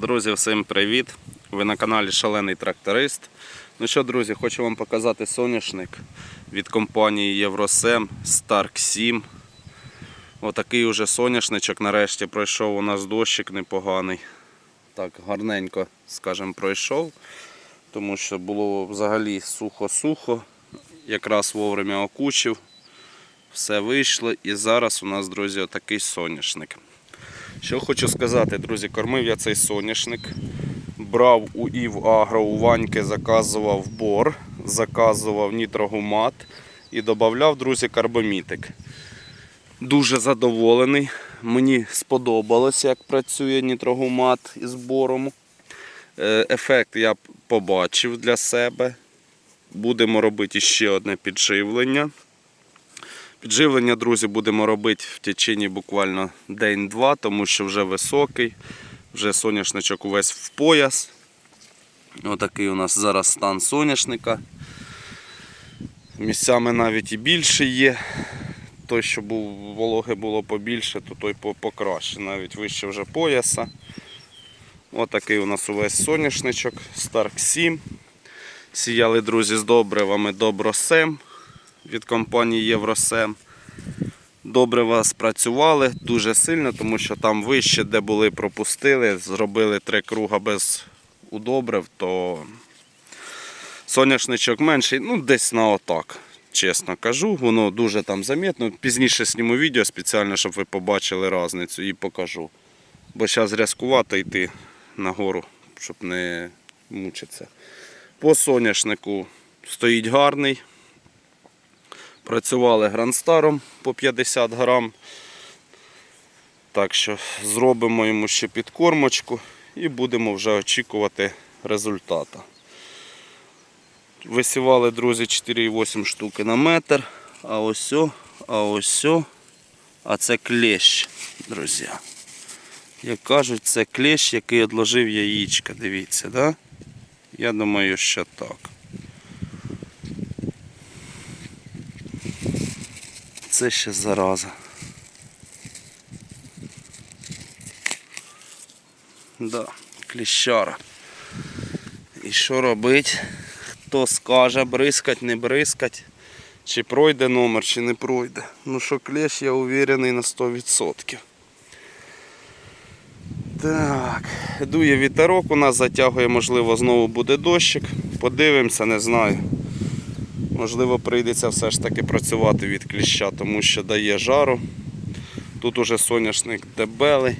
Друзі, всім привіт! Ви на каналі Шалений Тракторист. Ну що, друзі, хочу вам показати соняшник від компанії Євросем Stark 7. Отакий уже соняшничок нарешті пройшов у нас дощик непоганий. Так, гарненько, скажімо, пройшов, тому що було взагалі сухо-сухо, якраз вовремя окучив. Все вийшло і зараз у нас, друзі, отакий соняшник. Що хочу сказати, друзі, кормив я цей соняшник. Брав у Ів Агро, у Ваньки заказував бор, заказував нітрогумат і додавав, друзі, карбомітик. Дуже задоволений. Мені сподобалося, як працює нітрогумат із бором. Е, Ефект я побачив для себе. Будемо робити ще одне підживлення. Підживлення, друзі, будемо робити в течение буквально день-два, тому що вже високий, вже соняшничок увесь в пояс. Отакий у нас зараз стан соняшника. Місцями навіть і більше є. Той, що був вологи було побільше, то той покраще, навіть вище вже пояса. Отакий у нас увесь соняшничок, Stark 7. Сіяли, друзі, з добривами Добросем від компанії Євросем. Вас працювали дуже сильно, тому що там вище, де були, пропустили, зробили три круга без удобрив, то соняшничок менший, ну десь на отак, чесно кажу. Воно дуже там замітно. Пізніше зніму відео спеціально, щоб ви побачили різницю і покажу. Бо зараз рязкувато йти нагору, щоб не мучитися. По соняшнику стоїть гарний. Працювали грандстаром по 50 грам. Так що зробимо йому ще підкормочку і будемо вже очікувати результата. Висівали, друзі, 4,8 штуки на метр. А ось, а ось, а це клещ, друзі. Як кажуть, це клещ, який відложив яєчка. Дивіться, да? Я думаю, що так. Це ще зараза. Да, кліщара. І що робить? Хто скаже, бризкать, не бризкать, чи пройде номер, чи не пройде. Ну що клещ, я уверений на 100%. Так, дує вітерок, у нас затягує, можливо, знову буде дощик. Подивимося, не знаю. Можливо, прийдеться все ж таки працювати від кліща, тому що дає жару. Тут уже соняшник дебелий.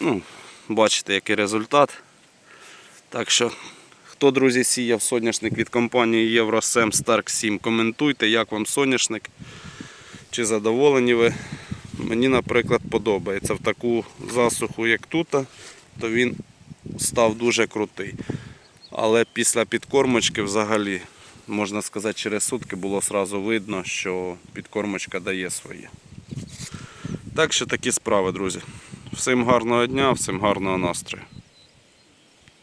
Ну, бачите, який результат. Так що, хто, друзі, сіяв соняшник від компанії Євросем Stark 7, коментуйте, як вам соняшник. Чи задоволені ви. Мені, наприклад, подобається. В таку засуху, як тут, то він став дуже крутий. Але після підкормочки взагалі можна сказати, через сутки було сразу видно, що підкормочка дає своє. Так що такі справи, друзі. Всім гарного дня, всім гарного настрою.